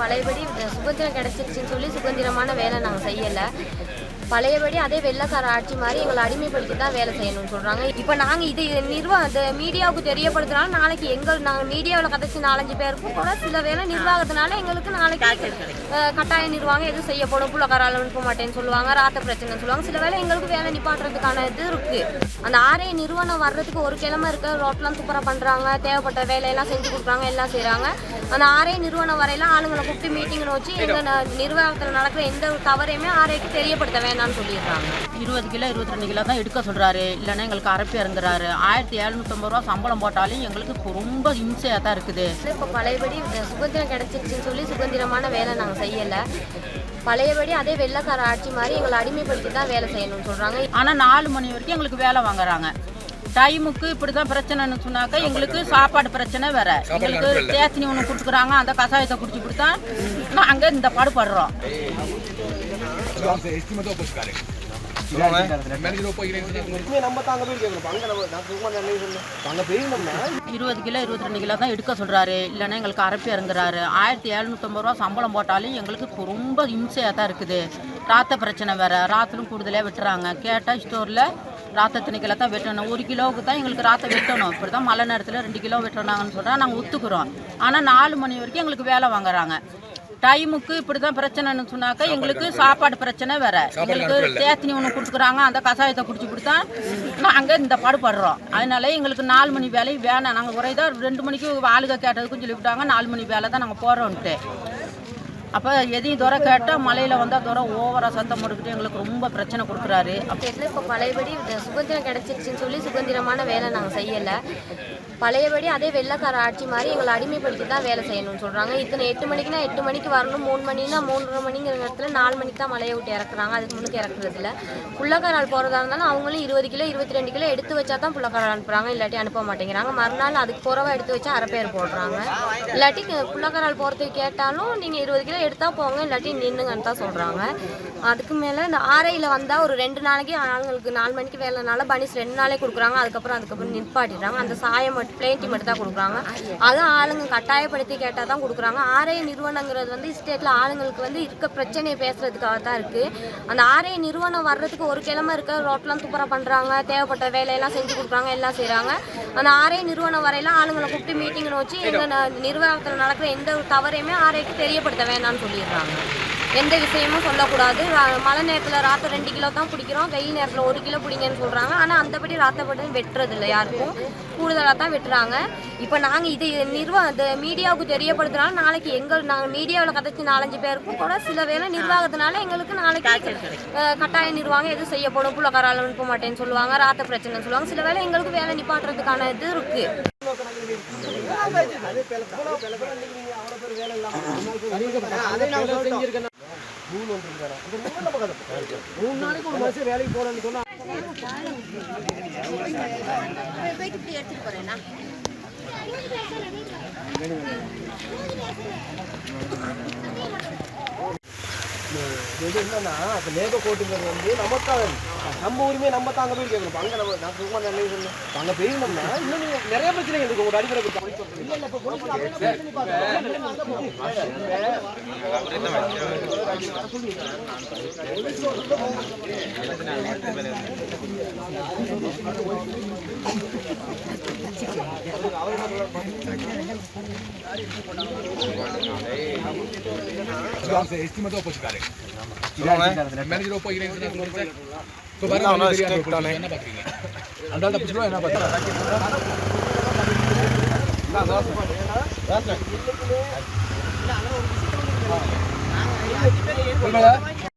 பழையபடி சுதந்திரம் கிடைச்சிருச்சுன்னு சொல்லி சுதந்திரமான வேலை நாங்கள் செய்யலை. பழையபடி அதே வெள்ளக்கார ஆட்சி மாதிரி எங்களை அடிமைப்படுத்தி தான் வேலை செய்யணும்னு சொல்கிறாங்க இப்போ நாங்கள் இது நிர்வாக இந்த மீடியாவுக்கு தெரியப்படுத்தினாலும் நாளைக்கு எங்கள் நாங்கள் மீடியாவில் கதைச்சி நாலஞ்சு பேருக்கும் கூட சில வேலை நிர்வாகத்தினால எங்களுக்கு நாளைக்கு கட்டாய நிர்வாகம் எதுவும் செய்யப்படும். புள்ளக்காரால் அனுப்ப மாட்டேன்னு சொல்லுவாங்க ராத்த பிரச்சனைன்னு சொல்லுவாங்க. சில வேலை எங்களுக்கு வேலை நிப்பாட்டுறதுக்கான இது இருக்குது அந்த ஆர்ஐ நிறுவனம் வர்றதுக்கு ஒரு கிழமை இருக்க ரோட்லாம் சூப்பராக பண்ணுறாங்க தேவைப்பட்ட வேலையெல்லாம் செஞ்சு கொடுக்குறாங்க எல்லாம் செய்கிறாங்க அந்த ஆர்ஐ நிறுவனம் வரையில ஆளுங்களை கூப்பிட்டு மீட்டிங்னு வச்சு எங்கள் நிர்வாகத்தில் நடக்கிற எந்த ஒரு தவறையுமே ஆர்ஐக்கு தெரியப்படுத்த வேண்டாம். வேணாம்னு சொல்லிடுறாங்க. இருபது கிலோ இருபத்தி ரெண்டு கிலோ தான் எடுக்க சொல்கிறாரு இல்லைன்னா எங்களுக்கு அரைப்பு இறங்குறாரு. ஆயிரத்தி எழுநூற்றம்பது ரூபா சம்பளம் போட்டாலும் எங்களுக்கு ரொம்ப இம்சையாக தான் இருக்குது. இப்போ பழையபடி சுதந்திரம் கிடைச்சிருச்சுன்னு சொல்லி சுதந்திரமான வேலை நாங்கள் செய்யலை. பழையபடி அதே வெள்ளக்கார ஆட்சி மாதிரி எங்களை அடிமைப்படுத்தி தான் வேலை செய்யணும்னு சொல்கிறாங்க ஆனால் நாலு மணி வரைக்கும் எங்களுக்கு வேலை வாங்குறாங்க. டைமுக்கு இப்படி தான் பிரச்சனைன்னு சொன்னாக்கா எங்களுக்கு சாப்பாடு பிரச்சனை வேற. எங்களுக்கு தேத்தினி ஒன்று கொடுத்துக்குறாங்க அந்த கஷாயத்தை குடிச்சு கொடுத்தா நாங்கள் இந்த பாடுபடுறோம். அங்க போயிருந்தோம்னா இருபது கிலோ இருபத்தி ரெண்டு கிலோ தான் எடுக்க சொல்கிறாரு இல்லைன்னா எங்களுக்கு அரைப்பு இறங்குறாரு. ஆயிரத்தி எழுநூற்றம்பது ரூபா சம்பளம் போட்டாலும் எங்களுக்கு ரொம்ப இம்சையாக தான் இருக்குது. ராத்த பிரச்சனை வேறு. ராத்திலும் கூடுதலாக வெட்டுறாங்க. கேட்டால் ஸ்டோரில் ராத்த திணைக்கில தான் வெட்டணும். ஒரு கிலோவுக்கு தான் எங்களுக்கு ராத்த வெட்டணும். இப்படி தான் மழை நேரத்தில் ரெண்டு கிலோ வெட்டுறாங்கன்னு சொல்கிறா நாங்கள் ஒத்துக்குறோம். ஆனால் நாலு மணி வரைக்கும் எங்களுக்கு வேலை வாங்குறாங்க. டைமுக்கு இப்படி தான் பிரச்சனைன்னு சொன்னாக்கா எங்களுக்கு சாப்பாடு பிரச்சனை வேற. எங்களுக்கு தேத்தினி ஒன்று கொடுத்துக்குறாங்க அந்த கஷாயத்தை குடிச்சு கொடுத்தா நாங்கள் இந்த பாடுபடுறோம். அதனால எங்களுக்கு நாலு மணி வேலை வேணாம். நாங்கள் குறைதான் ரெண்டு மணிக்கு ஆளுக கேட்டதுக்கும் சொல்லிவிட்டாங்க. நாலு மணி வேலை தான் நாங்கள் போகிறோன்ட்டு அப்போ எதையும் துறை கேட்டால் மலையில் வந்தால் துறை ஓவராக சத்தம் போட்டுக்கிட்டு எங்களுக்கு ரொம்ப பிரச்சனை கொடுக்குறாரு. ஸ்டேட்டில் இப்போ பழையபடி சுதந்திரம் கிடச்சிருச்சின்னு சொல்லி சுதந்திரமான வேலை நாங்கள் செய்யலை. பழையபடி அதே வெள்ளக்கார ஆட்சி மாதிரி எங்களை அடிமைப்படுத்தி தான் வேலை செய்யணும்னு சொல்கிறாங்க இத்தனை எட்டு மணிக்குனா எட்டு மணிக்கு வரணும் மூணு மணினா மூன்றரை மணிங்கிற நேரத்தில் நாலு மணிக்கு தான் மலையை விட்டு இறக்குறாங்க. அதுக்கு முன்னுக்கு இறக்குறது புள்ளக்காரால் போகிறதா இருந்தாலும் அவங்களும் இருபது கிலோ இருபத்தி ரெண்டு கிலோ எடுத்து வச்சா தான் புள்ளக்காரால் அனுப்புகிறாங்க இல்லாட்டி அனுப்ப மாட்டேங்கிறாங்க. மறுநாள் அதுக்கு குறவா எடுத்து வச்சா அரை பேர் போடுறாங்க. இல்லாட்டி புள்ளக்காரால் போகிறதுக்கு கேட்டாலும் நீங்கள் இருபது கிலோ எடுத்தால் போங்க இல்லாட்டி நின்றுங்கன்னு தான் சொல்கிறாங்க அதுக்கு மேலே இந்த ஆரையில் வந்தால் ஒரு ரெண்டு நாளைக்கு ஆளுங்களுக்கு நாலு மணிக்கு வேலைனால பனிஸ் ரெண்டு நாளே கொடுக்குறாங்க. அதுக்கப்புறம் அதுக்கப்புறம் நிற்பாட்டிடுறாங்க அந்த சாயம் மட்டும் பிளேட்டி மட்டும் தான் கொடுக்குறாங்க. அதுவும் ஆளுங்க கட்டாயப்படுத்தி கேட்டால் தான் கொடுக்குறாங்க. ஆரைய நிறுவனங்கிறது வந்து ஸ்டேட்டில் ஆளுங்களுக்கு வந்து இருக்க பிரச்சனையை பேசுகிறதுக்காக தான் இருக்குது அந்த ஆரைய நிறுவனம் வர்றதுக்கு ஒரு கிழமை இருக்க ரோட்லாம் துப்புரம் பண்ணுறாங்க தேவைப்பட்ட வேலையெல்லாம் செஞ்சு கொடுக்குறாங்க எல்லாம் செய்கிறாங்க அந்த ஆரைய நிறுவனம் வரையில ஆளுங்களை கூப்பிட்டு மீட்டிங்னு வச்சு எங்கள் நிர்வாகத்தில் நடக்கிற எந்த ஒரு தவறையுமே ஆரைக்கு தெரியப்படுத்த வேணாம்னு சொல்லிடுறாங்க. எந்த விஷயமும் சொல்லக்கூடாது. மழை நேரத்தில் ராத்திரி ரெண்டு கிலோ தான் பிடிக்கிறோம் வெயில் நேரத்தில் ஒரு கிலோ பிடிங்கன்னு சொல்கிறாங்க ஆனால் அந்தபடி ராத்தப்பட்டு வெட்டுறது இல்லை யாருக்கும். கூடுதலாக தான் வெட்டுறாங்க. இப்போ நாங்கள் இது நிர்வா இந்த மீடியாவுக்கு தெரியப்படுத்தினாலும் நாளைக்கு எங்கள் நாங்கள் மீடியாவில் கதைச்சி நாலஞ்சு பேருக்கும் கூட சில வேலை நிர்வாகத்தினால எங்களுக்கு நாளைக்கு கட்டாய நிர்வாகம் எதுவும் செய்யப்படும். புள்ளக்காரால் அனுப்ப மாட்டேன்னு சொல்லுவாங்க. ராத்த பிரச்சனைன்னு சொல்லுவாங்க. சில வேலை எங்களுக்கு வேலை நிப்பாட்டுறதுக்கான இது இருக்குது மூணு நாளைக்கு ஒரு மாசம் வேலைக்கு போறேன்னு சொன்னா இது என்னன்னா இப்போ லேபர் கோட்டுங்கிறது வந்து நமக்காக நம்ம உரிமையை நம்ம தாங்க போய் கேட்கணும். அங்கே நம்ம நான் சும்மா என்ன சொல்லணும் அங்கே போயிருந்தோம்னா இன்னும் நீங்க நிறைய பிரச்சனை இருக்கு. ஒரு அடிப்படை பிரச்சனை இல்லை இல்லை இப்போ போலீஸ் Manager என்ன தப்பிச்சுடும் என்ன பார்க்குறீங்க